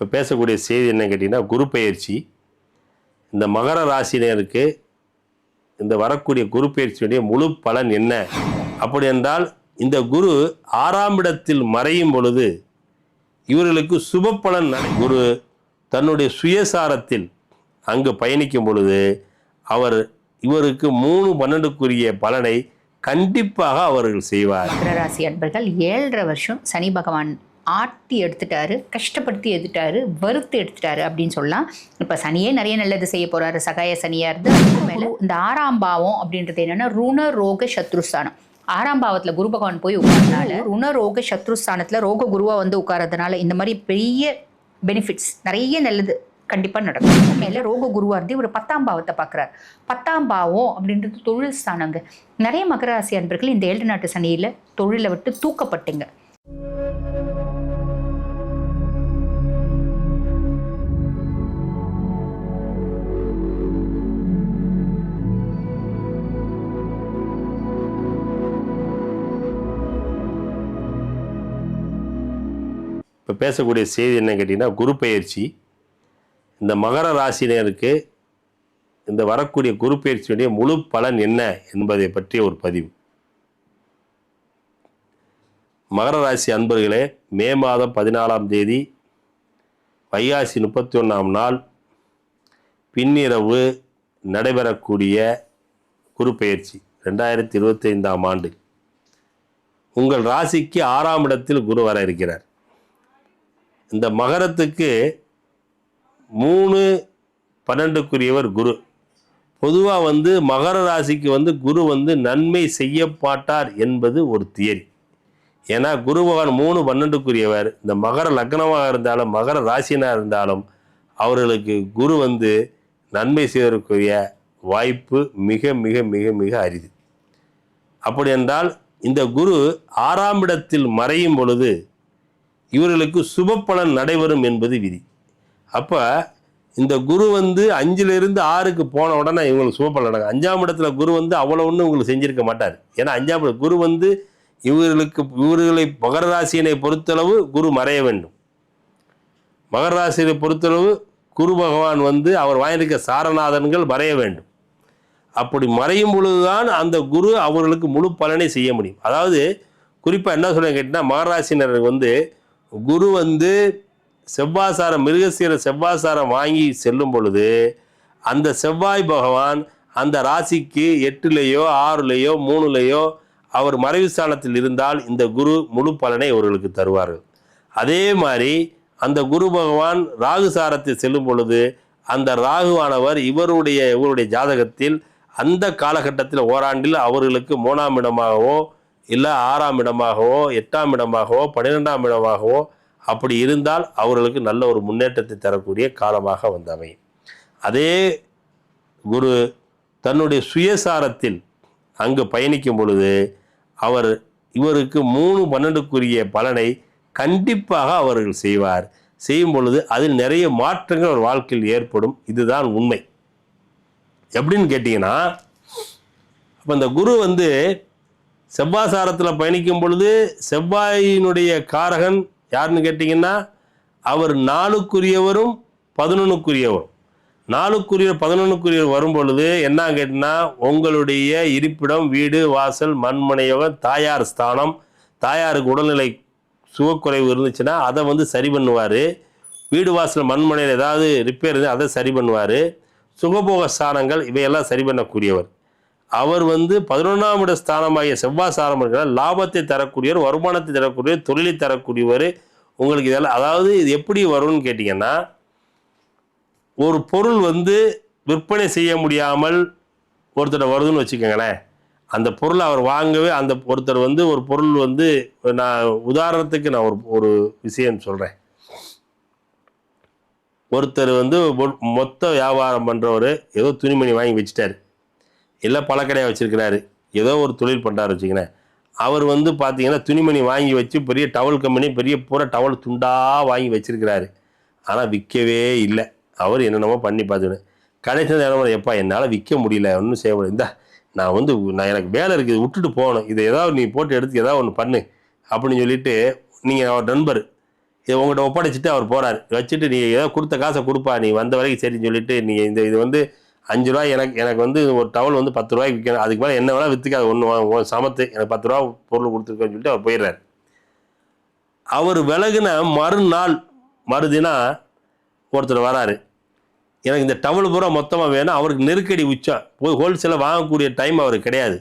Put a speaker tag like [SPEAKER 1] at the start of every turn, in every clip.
[SPEAKER 1] இப்போ பேசக்கூடிய செய்தி என்ன கேட்டிங்கன்னா குரு பயிற்சி. இந்த மகர ராசினருக்கு இந்த வரக்கூடிய குரு பயிற்சியுடைய முழு பலன் என்ன? அப்படி என்றால் இந்த குரு ஆறாம் இடத்தில் மறையும் பொழுது இவர்களுக்கு சுப பலன் குரு தன்னுடைய சுயசாரத்தில் அங்கு பயணிக்கும் பொழுது அவர் இவருக்கு மூணு பன்னெண்டுக்குரிய பலனை கண்டிப்பாக அவர்கள் செய்வார்.
[SPEAKER 2] மகர ராசி அன்பர்கள் ஏழரை வருஷம் சனி பகவான் ஆட்டி எடுத்துட்டாரு கஷ்டப்படுத்தி எடுத்துட்டாரு வறுத்து எடுத்துட்டாரு அப்படின்னு சொல்லலாம். இப்போ சனியே நிறைய நல்லது செய்ய போறாரு. சகாய சனியா இருந்து மேலே இந்த ஆறாம் பாவம் அப்படின்றது என்னன்னா ருண ரோக சத்ருஸ்தானம். ஆறாம் பாவத்தில் குரு பகவான் போய் உட்கார்றதுனால ருண ரோக சத்ருஸ்தானத்தில் ரோக குருவாக வந்து உட்கார்றதுனால இந்த மாதிரி பெரிய பெனிஃபிட்ஸ் நிறைய நல்லது கண்டிப்பாக நடக்கும். மேலே ரோக குருவாக இருந்து இவர் பத்தாம் பாவத்தை பார்க்குறாரு பத்தாம் பாவம் அப்படின்றது தொழில் ஸ்தானங்க. நிறைய மகராசி அன்பர்கள் இந்த ஏழு நாட்டு சனியில் தொழிலை விட்டு தூக்கப்பட்டீங்க.
[SPEAKER 1] இப்போ பேசக்கூடிய செய்தி என்ன கேட்டிங்கன்னா குரு பயிற்சி இந்த மகர ராசினருக்கு இந்த வரக்கூடிய குரு பயிற்சியுடைய முழு பலன் என்ன என்பதை பற்றிய ஒரு பதிவு. மகர ராசி அன்பர்களே மே மாதம் பதினாலாம் தேதி வைகாசி முப்பத்தி ஒன்றாம் நாள் பின்னிரவு நடைபெறக்கூடிய குரு பயிற்சி ரெண்டாயிரத்தி இருபத்தைந்தாம் ஆண்டு. உங்கள் ராசிக்கு ஆறாம் இடத்தில் குரு வர இருக்கிறார். இந்த மகரத்துக்கு மூணு பன்னெண்டுக்குரியவர் குரு. பொதுவாக வந்து மகர ராசிக்கு வந்து குரு வந்து நன்மை செய்யப்பாட்டார் என்பது ஒரு தியரி. ஏன்னா குரு பகவான் மூணு பன்னெண்டுக்குரியவர். இந்த மகர லக்னமாக இருந்தாலும் மகர ராசினாக இருந்தாலும் அவர்களுக்கு குரு வந்து நன்மை செய்வதற்குரிய வாய்ப்பு மிக மிக மிக மிக அரிது. அப்படி என்றால் இந்த குரு ஆறாம் இடத்தில் மறையும் பொழுது இவர்களுக்கு சுப பலன் நடைபெறும் என்பது விதி. அப்போ இந்த குரு வந்து அஞ்சிலிருந்து ஆறுக்கு போன உடனே இவங்களுக்கு சுப பலன் நடக்கும். அஞ்சாம் இடத்துல குரு வந்து அவ்வளோ ஒன்றும் உங்களுக்கு செஞ்சிருக்க மாட்டார். ஏன்னா அஞ்சாம் குரு வந்து இவர்களுக்கு இவர்களை மகர ராசியினை பொறுத்தளவு குரு மறைய வேண்டும். மகரராசியனை பொறுத்தளவு குரு பகவான் வந்து அவர் வாங்கியிருக்க சாரநாதன்கள் மறைய வேண்டும். அப்படி மறையும் பொழுதுதான் அந்த குரு அவர்களுக்கு முழு பலனை செய்ய முடியும். அதாவது குறிப்பாக என்ன சொல்ல கேட்டிங்கன்னா மகராசினருக்கு வந்து குரு வந்து செவ்வாசாரம் மிருகசீர செவ்வாசாரம் வாங்கி செல்லும் பொழுது அந்த செவ்வாய் பகவான் அந்த ராசிக்கு எட்டுலேயோ ஆறுலேயோ மூணுலேயோ அவர் மறைவு ஸ்தானத்தில் இருந்தால் இந்த குரு முழு பலனை அவர்களுக்கு தருவார்கள். அதே மாதிரி அந்த குரு பகவான் ராகு சாரத்தில் செல்லும் பொழுது அந்த ராகுவானவர் இவருடைய இவருடைய ஜாதகத்தில் அந்த காலகட்டத்தில் ஓராண்டில் அவர்களுக்கு மூணாம் இடமாகவோ இல்லை ஆறாம் இடமாகவோ எட்டாம் இடமாகவோ பன்னிரெண்டாம் இடமாகவோ அப்படி இருந்தால் அவர்களுக்கு நல்ல ஒரு முன்னேற்றத்தை தரக்கூடிய காலமாக வந்து அமையும் அதே குரு தன்னுடைய சுயசாரத்தில் அங்கு பயணிக்கும் பொழுது அவர் இவருக்கு மூணு பன்னெண்டுக்குரிய பலனை கண்டிப்பாக அவர்கள் செய்வார். செய்யும் பொழுது அதில் நிறைய மாற்றங்கள் அவர் வாழ்க்கையில் ஏற்படும். இதுதான் உண்மை. எப்படின்னு கேட்டிங்கன்னா அப்போ இந்த குரு வந்து செவ்வாசாரத்தில் பயணிக்கும் பொழுது செவ்வாயினுடைய காரகன் யாருன்னு கேட்டிங்கன்னா அவர் நாளுக்குரியவரும் பதினொன்றுக்குரியவரும் நாளுக்குரிய பதினொன்றுக்குரியவர் வரும் பொழுது என்ன கேட்டிங்கன்னா உங்களுடைய இருப்பிடம் வீடு வாசல் மண்மனையோகம் தாயார் ஸ்தானம் தாயாருக்கு உடல்நிலை சுகக்குறைவு இருந்துச்சுன்னா அதை வந்து சரி பண்ணுவார். வீடு வாசல் மண்மனையில் ஏதாவது ரிப்பேர் அதை சரி பண்ணுவார். சுகபோக ஸ்தானங்கள் இவையெல்லாம் சரி பண்ணக்கூடியவர். அவர் வந்து பதினொன்றாம் இட ஸ்தானமாகிய செவ்வாய் ஸ்தானம் இருக்கிற லாபத்தை தரக்கூடியவர் வருமானத்தை தரக்கூடியவர் தொழிலை தரக்கூடியவர் உங்களுக்கு இதெல்லாம் அதாவது இது எப்படி வரும்னு கேட்டிங்கன்னா ஒரு பொருள் வந்து விற்பனை செய்ய முடியாமல் ஒருத்தர் வருதுன்னு வச்சுக்கோங்களேன். அந்த பொருளை அவர் வாங்கவே அந்த ஒருத்தர் வந்து ஒரு பொருள் வந்து நான் உதாரணத்துக்கு நான் ஒரு ஒரு விஷயம் சொல்கிறேன் ஒருத்தர் வந்து மொத்த வியாபாரம் பண்ணுறவர் ஏதோ துணிமணி வாங்கி வச்சுட்டாரு. இல்லை பழக்கடையாக வச்சுருக்கிறாரு. ஏதோ ஒரு தொழில் பண்ணுறாரு வச்சுக்கிறேன் அவர் வந்து பார்த்தீங்கன்னா துணிமணி வாங்கி வச்சு பெரிய டவல் கம்பெனி பெரிய பூரா டவல் துண்டாக வாங்கி வச்சுருக்கிறாரு. ஆனால் விற்கவே இல்லை. அவர் என்னென்னமோ பண்ணி பார்த்துக்கணும் கடைசி நேரம் எப்பா என்னால் விற்க முடியல ஒன்றும் செய்ய முடியல. இந்தா நான் வந்து நான் எனக்கு வேலை இருக்குது விட்டுட்டு போகணும். இதை ஏதாவது நீ போட்டு எடுத்து ஏதாவது ஒன்று பண்ணு. அப்படின்னு சொல்லிட்டு நீங்கள் அவர் நண்பர் இதை உங்கள்கிட்ட ஒப்படைச்சிட்டு அவர் போகிறார் வச்சுட்டு நீ ஏதோ கொடுத்த காசை கொடுப்பா நீ வந்த வரைக்கும் சரின்னு சொல்லிட்டு நீ இந்த இது வந்து அஞ்சு ரூபா எனக்கு எனக்கு வந்து ஒரு டவல் வந்து பத்து ரூபாய்க்கு விற்கணும் அதுக்கு மேலே என்ன வேணால் விற்றுக்காது ஒன்று சமத்து. எனக்கு பத்து ரூபா பொருள் கொடுத்துருக்கோன்னு சொல்லிட்டு அவர் போயிடுறாரு. அவர் விலகின மறுநாள் மறுதினா ஒருத்தர் வராரு. எனக்கு இந்த டவல் பூரா மொத்தமாக வேணும். அவருக்கு நெருக்கடி உச்சம். போய் ஹோல்சேலில் வாங்கக்கூடிய டைம் அவருக்கு கிடையாது.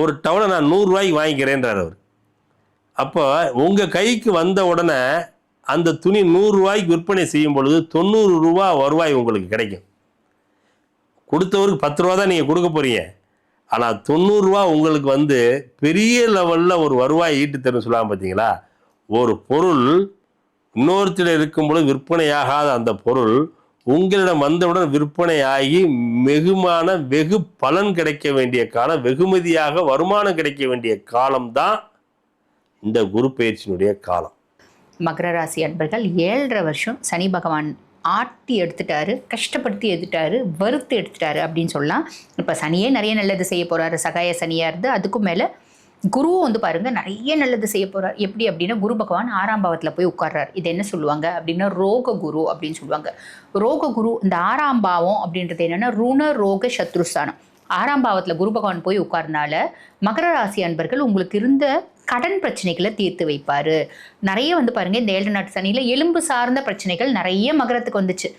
[SPEAKER 1] ஒரு டவலை நான் நூறுரூவாய்க்கு வாங்கிக்கிறேன்றார் அவர். அப்போ உங்கள் கைக்கு வந்த உடனே அந்த துணி நூறுரூவாய்க்கு விற்பனை செய்யும் பொழுது தொண்ணூறு ரூபா வருவாய் உங்களுக்கு கிடைக்கும். கொடுத்தவருக்கு பத்து ரூபா தான் நீங்கள் கொடுக்க போறீங்க. ஆனால் தொண்ணூறுரூவா உங்களுக்கு வந்து பெரிய லெவலில் ஒரு வருவாய் ஈட்டு தரும் சொல்லாமல் பார்த்தீங்களா ஒரு பொருள் இன்னொருத்தர் இருக்கும் பொழுது விற்பனையாகாத அந்த பொருள் உங்களிடம் வந்தவுடன் விற்பனையாகி வெகுமான வெகு பலன் கிடைக்க வேண்டிய காலம் வெகுமதியாக வருமானம் கிடைக்க வேண்டிய காலம்தான் இந்த குரு பயிற்சியினுடைய காலம்.
[SPEAKER 2] மகர ராசி அன்பர்கள் ஏழரை வருஷம் சனி பகவான் ஆட்டி எடுத்துட்டாரு கஷ்டப்படுத்தி எடுத்துட்டாரு வறுத்து எடுத்துட்டாரு அப்படின்னு சொல்லலாம். இப்போ சனியே நிறைய நல்லது செய்ய போகிறாரு சகாய சனியாக இருந்து அதுக்கும் மேலே குருவும் வந்து பாருங்க நிறைய நல்லது செய்ய போகிறார் எப்படி அப்படின்னா குரு பகவான் ஆறாம் பாவத்தில் போய் உட்கார்றார். இது என்ன சொல்லுவாங்க அப்படின்னா ரோக குரு அப்படின்னு சொல்லுவாங்க. ரோக குரு இந்த ஆறாம் பாவம் அப்படின்றது என்னென்னா ருண ரோக சத்ருஸ்தானம். ஆறாம் பாவத்தில் குரு பகவான் போய் உட்கார்னால மகர ராசி அன்பர்கள் உங்களுக்கு இருந்த கடன் பிரச்சனைகளை தீர்த்து வைப்பார். நிறைய வந்து பாருங்க இந்த ஏழு நாட்டு சனியில் எலும்பு சார்ந்த பிரச்சனைகள் நிறைய மகரத்துக்கு வந்துச்சு.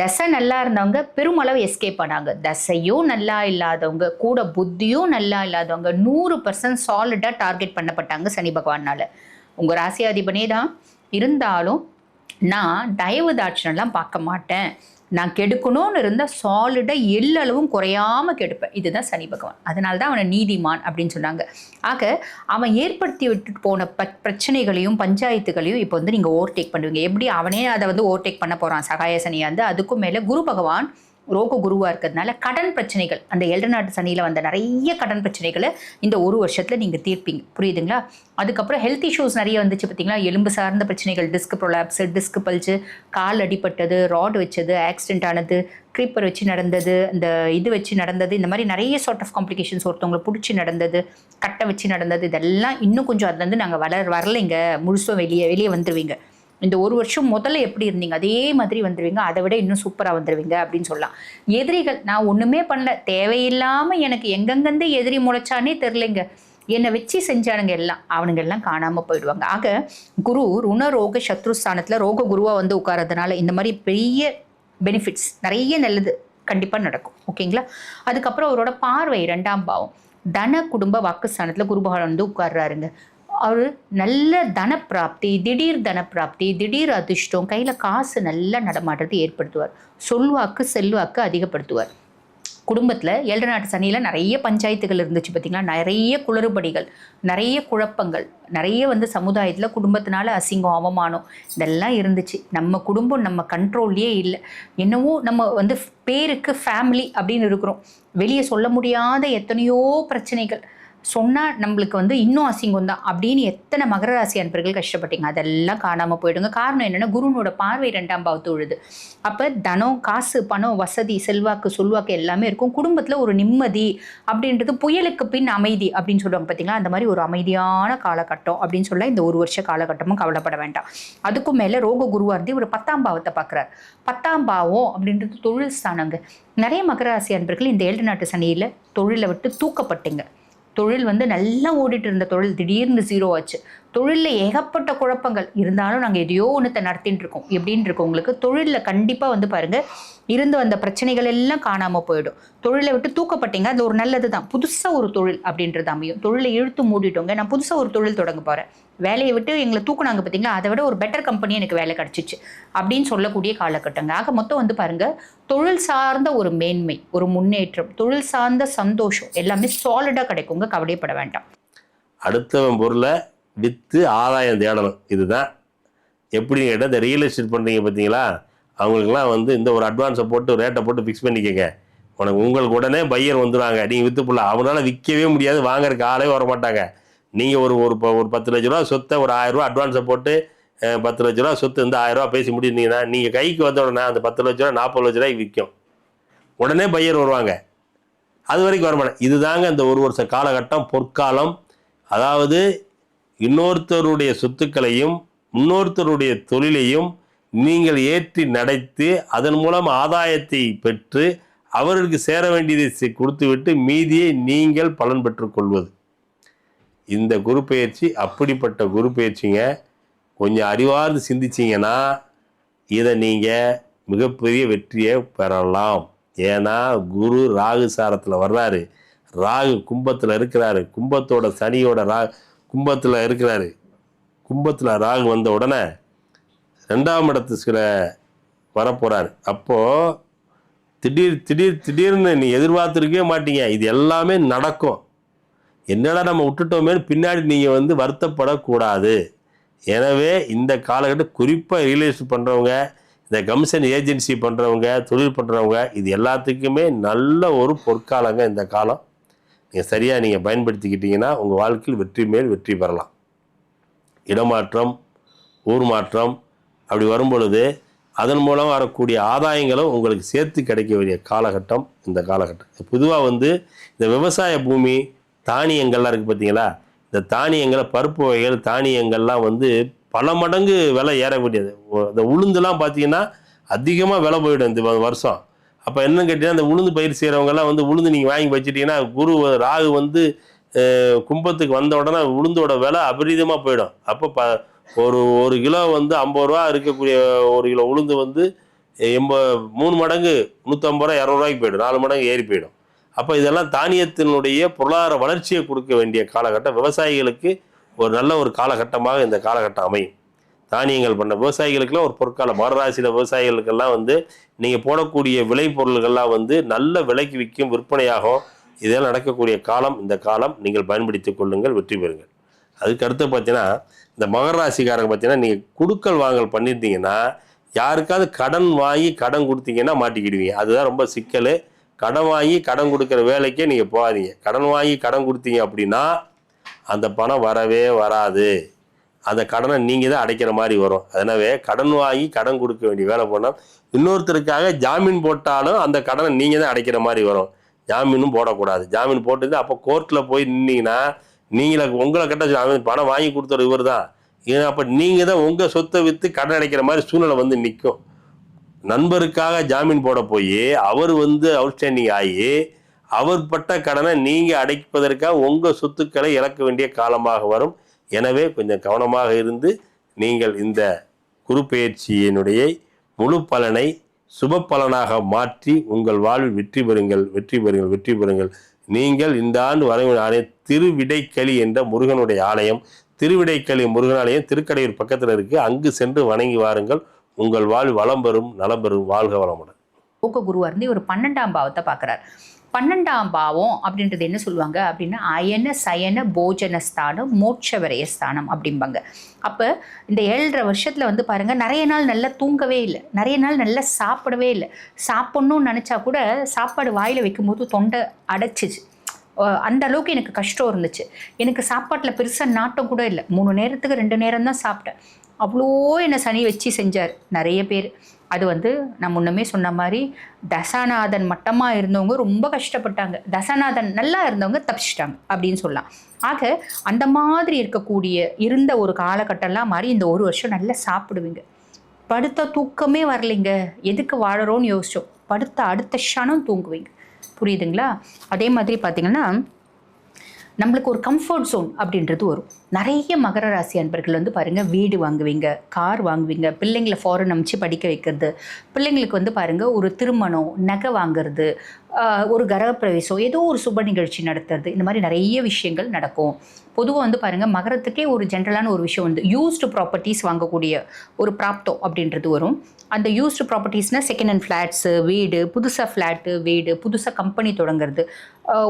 [SPEAKER 2] தசை நல்லா இருந்தவங்க பெருமளவு எஸ்கேப் ஆனாங்க. தசையும் நல்லா இல்லாதவங்க கூட புத்தியும் நல்லா இல்லாதவங்க நூறு பர்சன்ட் சாலிடாக டார்கெட் பண்ணப்பட்டாங்க சனி பகவானால. உங்கள் ராசியாதிபனே தான். இருந்தாலும் நான் தயவு தாட்சணெல்லாம் பார்க்க மாட்டேன். நான் கெடுக்கணும்னு இருந்தால் சாலிடாக எல்லளவும் குறையாம கெடுப்பேன். இதுதான் சனி பகவான். அதனால தான் அவனை நீதிமான் அப்படின்னு சொன்னாங்க. ஆக அவன் ஏற்படுத்தி விட்டுட்டு போன ப பிரச்சனைகளையும் பஞ்சாயத்துகளையும் இப்போ வந்து நீங்கள் ஓவர்டேக் பண்ணுவீங்க. எப்படி அவனே அதை வந்து ஓவர்டேக் பண்ண போகிறான் சகாய சனியா இருந்து அதுக்கும் மேலே குரு பகவான் ரோக குருவாக இருக்கிறதுனால கடன் பிரச்சனைகள் அந்த ஏழு சனியில் வந்த நிறைய கடன் பிரச்சனைகளை இந்த ஒரு வருஷத்தில் நீங்கள் தீர்ப்பீங்க. புரியுதுங்களா? அதுக்கப்புறம் ஹெல்த் இஷ்யூஸ் நிறைய வந்துச்சு பார்த்தீங்களா எலும்பு சார்ந்த பிரச்சனைகள் டிஸ்க் ப்ரொலாப்ஸு டிஸ்க் பல்ச்சு கால் அடிப்பட்டது ராட் வச்சது ஆக்சிடென்ட் ஆனது க்ரீப்பர் வச்சு நடந்தது இந்த இது வச்சு நடந்தது இந்த மாதிரி நிறைய சார்ட் ஆஃப் காம்ப்ளிகேஷன்ஸ் ஒருத்தவங்களை பிடிச்சி நடந்தது கட்டை வச்சு நடந்தது இதெல்லாம் இன்னும் கொஞ்சம் அதுலேருந்து நாங்கள் வளர வரலைங்க. முழுசும் வெளியே வெளியே வந்துடுவீங்க இந்த ஒரு வருஷம் முதல்ல எப்படி இருந்தீங்க? அதே மாதிரி வந்துடுவீங்க அதை விட இன்னும் சூப்பராக வந்துடுவீங்க அப்படின்னு சொல்லலாம். எதிரிகள் நான் ஒன்றுமே பண்ணல. தேவையில்லாமல் எனக்கு எங்கெங்கேருந்து எதிரி முளைச்சானே தெரிலைங்க என்னை வச்சு செஞ்சானுங்க எல்லாம். அவனுங்க எல்லாம் காணாமல் போயிடுவாங்க. ஆக குரு ருணரோக சத்ருஸ்தானத்தில் ரோக குருவாக வந்து உட்காரதுனால இந்த மாதிரி பெரிய பெனிஃபிட்ஸ் நிறைய நல்லது கண்டிப்பாக நடக்கும். ஓகேங்களா? அதுக்கப்புறம் அவரோட பார்வை ரெண்டாம் பாவம். தன குடும்ப வாக்குஸ்தானத்தில் குரு பகவான் வந்து உட்கார்றாருங்க. அவர் நல்ல தனப்பிராப்தி திடீர் தனப்பிராப்தி திடீர் அதிர்ஷ்டம் கையில் காசு நல்லா நடமாட்டத்தை ஏற்படுத்துவார். சொல்வாக்கு செல்வாக்கு அதிகப்படுத்துவார். குடும்பத்தில் ஏழு நாட்டு சனியில் நிறைய பஞ்சாயத்துகள் இருந்துச்சு பார்த்திங்களா நிறைய குளறுபடிகள் நிறைய குழப்பங்கள் நிறைய வந்து சமுதாயத்தில் குடும்பத்தினால அசிங்கம் அவமானம் இதெல்லாம் இருந்துச்சு. நம்ம குடும்பம் நம்ம கண்ட்ரோல்லையே இல்லை. என்னவோ நம்ம வந்து பேருக்கு ஃபேமிலி அப்படின்னு இருக்கிறோம். வெளியே சொல்ல முடியாத எத்தனையோ பிரச்சனைகள். சொன்னால் நம்மளுக்கு வந்து இன்னும் அசிங்கம் தான். அப்படின்னு எத்தனை மகர ராசி அன்பர்கள் கஷ்டப்பட்டீங்க? அதெல்லாம் காணாமல் போயிடுங்க. காரணம் என்னென்னா குருனோட பார்வை ரெண்டாம் பாவத்து உழுது. அப்போ தனம் காசு பணம் வசதி செல்வாக்கு சொல்வாக்கு எல்லாமே இருக்கும். குடும்பத்தில் ஒரு நிம்மதி அப்படின்றது புயலுக்கு பின் அமைதி அப்படின்னு சொல்லுவாங்க பார்த்தீங்களா அந்த மாதிரி ஒரு அமைதியான காலகட்டம் அப்படின்னு சொல்ல இந்த ஒரு வருஷ காலகட்டமும் கவலைப்பட வேண்டாம். அதுக்கும் மேலே ரோக குருவாக இருந்து ஒரு பத்தாம் பாவத்தை பார்க்குறாரு பத்தாம் பாவம் அப்படின்றது தொழில் ஸ்தானங்க. நிறைய மகர ராசி அன்பர்கள் இந்த ஏழு நாட்டு சனியில் தொழிலை விட்டு தூக்கப்பட்டுங்க. தொழில் வந்து நல்லா ஓடிட்டு இருந்த தொழில் திடீர்னு ஜீரோ ஆச்சு. தொழிலில் ஏகப்பட்ட குழப்பங்கள். இருந்தாலும் நாங்கள் எதையோ ஒன்றத்தை நடத்தின்னு இருக்கோம் எப்படின்னு இருக்கோம் உங்களுக்கு? தொழிலில் கண்டிப்பாக வந்து பாருங்கள் இருந்து வந்த பிரச்சனைகள் எல்லாம் காணாமல் போயிடும். தொழிலை விட்டு தூக்கப்பட்டீங்க அது ஒரு நல்லது தான் புதுசாக ஒரு தொழில் அப்படின்றது அமையும். தொழிலை இழுத்து மூடிட்டோங்க நான் புதுசாக ஒரு தொழில் தொடங்க போகிறேன் வேலையை விட்டு எங்களை தூக்குனாங்க பார்த்தீங்களா அதை விட ஒரு பெட்டர் கம்பெனி எனக்கு வேலை கிடச்சிச்சு. அப்படின்னு சொல்லக்கூடிய காலகட்டங்க. ஆக மொத்தம் வந்து பாருங்கள் தொழில் சார்ந்த ஒரு மேன்மை ஒரு முன்னேற்றம் தொழில் சார்ந்த சந்தோஷம் எல்லாமே சாலிடாக கிடைக்குங்க. கவலைப்பட வேண்டாம்.
[SPEAKER 1] அடுத்தவன் பொருளை விற்று ஆதாயம் தேடணும். இதுதான். எப்படின்னு கேட்டால் இந்த ரியல் எஸ்டேட் பண்ணுறீங்க பார்த்தீங்களா அவங்களுக்குலாம் வந்து இந்த ஒரு அட்வான்ஸை போட்டு ரேட்டை போட்டு ஃபிக்ஸ் பண்ணிக்கங்க. உனக்கு உங்களுக்கு உடனே பையர் வந்துடுவாங்க நீங்கள் விற்று போடலாம் அவனால் விற்கவே முடியாது. வாங்குறதுக்கு ஆளே வர மாட்டாங்க நீங்கள் ஒரு ஒரு ப- ஒரு பத்து லட்ச ரூபா சொத்தை ஒரு ஆயிரம் அட்வான்ஸை போட்டு பத்து லட்ச ரூபா சொத்து இந்த ஆயிரம் பேசி முடியிருந்தீங்கன்னா நீங்கள் கைக்கு வந்த உடனே அந்த பத்து லட்ச ரூபா நாற்பது லட்ச ரூபாய்க்கு விற்கும் உடனே பையர் வருவாங்க. அது வரைக்கும் வரமாட்டேன் இதுதாங்க இந்த ஒரு வருஷ காலகட்டம் பொற்காலம். அதாவது இன்னொருத்தருடைய சொத்துக்களையும் இன்னொருத்தருடைய தொழிலையும் நீங்கள் ஏற்றி நடத்தி அதன் மூலம் ஆதாயத்தை பெற்று அவர்களுக்கு சேர வேண்டியதை செ- கொடுத்துவிட்டு மீதியை நீங்கள் பலன் பெற்றுக்கொள்வது இந்த குரு பயிற்சி அப்படிப்பட்ட குரு பயிற்சிங்க கொஞ்சம் அறிவார்ந்து சிந்திச்சிங்கன்னா இதை நீங்கள் மிகப்பெரிய வெற்றியை பெறலாம். ஏன்னா குரு ராகு சாரத்தில் வர்றாரு. ராகு கும்பத்தில் இருக்கிறாரு. கும்பத்தோட சனியோட ரா கும்பத்தில் இருக்கிறாரு. கும்பத்தில் ராகு வந்த உடனே ரெண்டாம் இடத்து சில வரப்போகிறார் அப்போது திடீர் திடீர் திடீர்னு நீ எதிர்பார்த்துருக்கவே மாட்டீங்க. இது எல்லாமே நடக்கும். என்னடா நம்ம விட்டுட்டோமேன்னு பின்னாடி நீங்கள் வந்து வருத்தப்படக்கூடாது. எனவே இந்த காலகட்டம் குறிப்பாக ரியலைஸ் பண்ணுறவங்க இந்த கமிஷன் ஏஜென்சி பண்ணுறவங்க தொழில் பண்ணுறவங்க இது எல்லாத்துக்குமே நல்ல ஒரு பொற்காலங்க இந்த காலம். நீங்கள் சரியாக நீங்கள் பயன்படுத்திக்கிட்டீங்கன்னா உங்கள் வாழ்க்கையில் வெற்றி மேல் வெற்றி பெறலாம். இடமாற்றம் ஊர் மாற்றம் அப்படி வரும் பொழுது அதன் மூலம் வரக்கூடிய ஆதாயங்களும் உங்களுக்கு சேர்த்து கிடைக்க வேண்டிய காலகட்டம் இந்த காலகட்டம். பொதுவாக வந்து இந்த விவசாய பூமி தானியங்கள்லாம் இருக்குது பார்த்தீங்களா இந்த தானியங்களை பருப்பு வகைகள் தானியங்கள்லாம் வந்து பல மடங்கு விலை ஏறக்கூடியது. அந்த இந்த உளுந்துலாம் பார்த்தீங்கன்னா அதிகமாக விலை போயிடும் இந்த வருஷம். அப்போ என்னன்னு கேட்டிங்கன்னா இந்த உளுந்து பயிர் செய்கிறவங்கெல்லாம் வந்து உளுந்து நீங்கள் வாங்கி வச்சிட்டீங்கன்னா குரு ராகு வந்து கும்பத்துக்கு வந்த உடனே உளுந்தோட விலை அபரீதமாக போயிடும். அப்போ ப ஒரு ஒரு கிலோ வந்து ஐம்பது ரூபா இருக்கக்கூடிய ஒரு கிலோ உளுந்து வந்து எண்ப மூணு மடங்கு நூற்றம்பது ரூபா இரநூறுவாய்க்கு போயிடும். நாலு மடங்கு ஏறி போயிடும். அப்போ இதெல்லாம் தானியத்தினுடைய பொருளாதார வளர்ச்சியை கொடுக்க வேண்டிய காலகட்டம். விவசாயிகளுக்கு ஒரு நல்ல ஒரு காலகட்டமாக இந்த காலகட்டம் அமையும். தானியங்கள் பண்ண விவசாயிகளுக்கெல்லாம் ஒரு பொற்காலம் மகராசியில் விவசாயிகளுக்கெல்லாம் வந்து நீங்கள் போடக்கூடிய விளை பொருள்கள்லாம் வந்து நல்ல விலைக்கு விற்கும் விற்பனையாகும். இதெல்லாம் நடக்கக்கூடிய காலம் இந்த காலம் நீங்கள் பயன்படுத்தி கொள்ளுங்கள் வெற்றி பெறுங்கள். அதுக்கு அடுத்து பார்த்தீங்கன்னா இந்த மகர ராசிக்காரங்க பார்த்தீங்கன்னா நீங்கள் குடுக்கல் வாங்கல் பண்ணியிருந்தீங்கன்னா யாருக்காவது கடன் வாங்கி கடன் கொடுத்தீங்கன்னா மாட்டிக்கிடுவீங்க. அதுதான் ரொம்ப சிக்கல். கடன் வாங்கி கடன் கொடுக்குற வேலைக்கே நீங்கள் போகாதீங்க. கடன் வாங்கி கடன் கொடுத்தீங்க அப்படின்னா அந்த பணம் வரவே வராது. அந்த கடனை நீங்கள் தான் அடைக்கிற மாதிரி வரும். அதனாவே கடன் வாங்கி கடன் கொடுக்க வேண்டிய வேலை பண்ணால் இன்னொருத்தருக்காக ஜாமீன் போட்டாலும் அந்த கடனை நீங்கள் தான் அடைக்கிற மாதிரி வரும். ஜாமீனும் போடக்கூடாது. ஜாமீன் போட்டு அப்போ கோர்ட்டில் போய் நின்னீங்கன்னா நீங்கள உங்களை கட்ட ஜாமீன் பணம் வாங்கி கொடுத்துற இவர் தான் ஏன்னா அப்போ நீங்கள் தான் உங்கள் சொத்தை விற்று கடன் அடைக்கிற மாதிரி சூழ்நிலை வந்து நிற்கும் நண்பருக்காக ஜாமீன் போட போய் அவர் வந்து அவுட்ஸ்டாண்டிங் ஆகி அவர் பட்ட கடனை நீங்கள் அடைப்பதற்காக உங்கள் சொத்துக்களை இழக்க வேண்டிய காலமாக வரும். எனவே கொஞ்சம் கவனமாக இருந்து நீங்கள் இந்த குருப்பெயர்ச்சியினுடைய முழு பலனை சுப பலனாக மாற்றி உங்கள் வாழ்வில் வெற்றி பெறுங்கள் வெற்றி பெறுங்கள் வெற்றி பெறுங்கள். நீங்கள் இந்த ஆண்டு வரைவு ஆலயம் திருவிடைக்களி என்ற முருகனுடைய ஆலயம் திருவிடைக்களி முருகன் ஆலயம் திருக்கடையூர் பக்கத்தில் இருக்குது அங்கு சென்று வணங்கி வாருங்கள். உங்கள் வாழ் வளம் பெறும் நலம் பெறும் வாழ்க வளமுடன்.
[SPEAKER 2] ஊக்க குருவா இருந்து ஒரு பன்னெண்டாம் பாவத்தை பார்க்குறார். பன்னெண்டாம் பாவம் அப்படின்றது என்ன சொல்லுவாங்க அப்படின்னா அயன சயன போஜன ஸ்தானம் மோட்ச விரைய ஸ்தானம் அப்படிம்பாங்க. அப்போ இந்த ஏழரை வருஷத்தில் வந்து பாருங்கள் நிறைய நாள் நல்லா தூங்கவே இல்லை. நிறைய நாள் நல்லா சாப்பிடவே இல்லை. சாப்பிட்ணும்னு நினச்சா கூட சாப்பாடு வாயில் வைக்கும்போது தொண்டை அடைச்சிச்சு. அந்த அளவுக்கு எனக்கு கஷ்டம் இருந்துச்சு. எனக்கு சாப்பாட்டில் பெருசாக நாட்டம் கூட இல்லை. மூணு நேரத்துக்கு ரெண்டு நேரம் தான் சாப்பிட்டேன். அவ்வளோ என்னை சனி வச்சு செஞ்சார். நிறைய பேர். அது வந்து நான் முன்னமே சொன்ன மாதிரி தசாநாதன் மட்டமாக இருந்தவங்க ரொம்ப கஷ்டப்பட்டாங்க. தசாநாதன் நல்லா இருந்தவங்க தப்பிச்சிட்டாங்க அப்படின்னு சொல்லலாம். ஆக அந்த மாதிரி இருக்கக்கூடிய இருந்த ஒரு காலகட்டம்லாம் மாதிரி இந்த ஒரு வருஷம் நல்லா சாப்பிடுவீங்க. படுத்த தூக்கமே வரலைங்க. எதுக்கு வாழறோன்னு யோசிச்சோம். படுத்த அடுத்த ஷனம் தூங்குவீங்க. புரியுதுங்களா? அதே மாதிரி பார்த்தீங்கன்னா நம்மளுக்கு ஒரு கம்ஃபர்ட் ஜோன் அப்படின்றது வரும். நிறைய மகர ராசி அன்பர்கள் வந்து பாருங்கள் வீடு வாங்குவீங்க கார் வாங்குவீங்க பிள்ளைங்களை ஃபாரின் அனுப்பிச்சு படிக்க வைக்கிறது. பிள்ளைங்களுக்கு வந்து பாருங்கள் ஒரு திருமணம் நகை வாங்குறது ஒரு கிரகப்பிரவேசம் ஏதோ ஒரு சுப நிகழ்ச்சி நடத்துறது. இந்த மாதிரி நிறைய விஷயங்கள் நடக்கும். பொதுவாக வந்து பாருங்கள் மகரத்துக்கே ஒரு ஜென்ரலான ஒரு விஷயம் வந்து யூஸ்டு ப்ராப்பர்ட்டிஸ் வாங்கக்கூடிய ஒரு ப்ராப்தோ அப்படின்றது வரும். அந்த யூஸ்டு ப்ராப்பர்ட்டிஸ்னால் செகண்ட் ஹேண்ட் ஃப்ளாட்ஸு வீடு புதுசாக ஃப்ளாட்டு வீடு புதுசாக கம்பெனி தொடங்குறது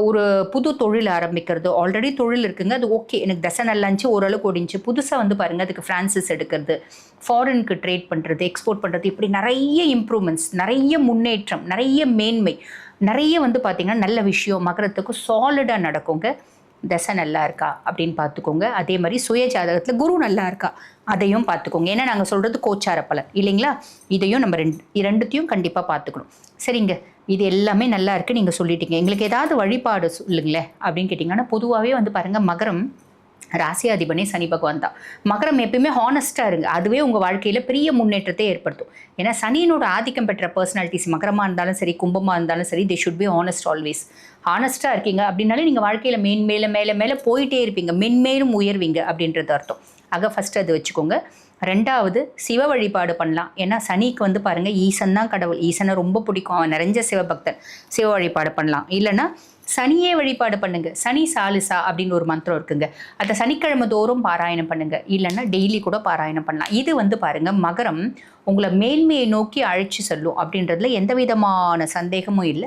[SPEAKER 2] ஒரு புது தொழில் ஆரம்பிக்கிறது. ஆல்ரெடி தொழில் இருக்குங்க அது ஓகே எனக்கு தசை நல்லாச்சு ஓரளவுக்கு ஓடிஞ்சு புதுசாக வந்து பாருங்கள் அதுக்கு ஃப்ரான்சிஸ் எடுக்கிறது ஃபாரினுக்கு ட்ரேட் பண்ணுறது எக்ஸ்போர்ட் பண்ணுறது இப்படி நிறைய இம்ப்ரூவ்மெண்ட்ஸ் நிறைய முன்னேற்றம் நிறைய மேன்மை நிறைய வந்து பார்த்திங்கன்னா நல்ல விஷயம் மகரத்துக்கு சாலிடாக நடக்குங்க. தசை நல்லா இருக்கா அப்படின்னு பார்த்துக்கோங்க அதே மாதிரி சுய ஜாதகத்தில் குரு நல்லா இருக்கா அதையும் பார்த்துக்கோங்க ஏன்னா நாங்கள் சொல்கிறது கோச்சார பலன் இல்லைங்களா? இதையும் நம்ம ரெண்டு இரண்டுத்தையும் கண்டிப்பாக பார்த்துக்கணும் சரிங்க. இது எல்லாமே நல்லா இருக்குது நீங்கள் சொல்லிட்டீங்க. எங்களுக்கு ஏதாவது வழிபாடு சொல்லுங்களேன் அப்படின்னு கேட்டிங்கன்னா பொதுவாகவே வந்து பாருங்கள் மகரம் ராசியாதிபனே சனி பகவான் தான். மகரம் எப்பயுமே ஹானஸ்ட்டாக இருங்க. அதுவே உங்கள் வாழ்க்கையில் பெரிய முன்னேற்றத்தை ஏற்படுத்தும். ஏன்னா சனியினோட ஆதிக்கம் பெற்ற பர்சனாலிட்டிஸ் மகரமாக இருந்தாலும் சரி கும்பமாக இருந்தாலும் சரி they should be honest always ஹானஸ்ட்டாக இருக்கீங்க அப்படின்னாலே நீங்கள் வாழ்க்கையில் மேன் மேலே மேலே மேலே போயிட்டே இருப்பீங்க. மென்மேலும் உயர்வீங்க அப்படின்றது அர்த்தம். ஆக ஃபஸ்ட்டு அது வச்சுக்கோங்க. ரெண்டாவது சிவ வழிபாடு பண்ணலாம். ஏன்னா சனிக்கு வந்து பாருங்கள் ஈசன் தான் கடவுள். ஈசனை ரொம்ப பிடிக்கும். அவன் நிறைஞ்ச சிவபக்தன். சிவ வழிபாடு பண்ணலாம். இல்லைன்னா சனியே வழிபாடு பண்ணுங்க. சனி சாலிசா அப்படின்னு ஒரு மந்திரம் இருக்குங்க. அதை சனிக்கிழமை தோறும் பாராயணம் பண்ணுங்க. இல்லைன்னா டெய்லி கூட பாராயணம் பண்ணலாம். இது வந்து பாருங்க மகரம் உங்களை மேன்மையை நோக்கி அழைச்சி செல்லும் அப்படின்றதுல எந்த விதமான சந்தேகமும் இல்லை.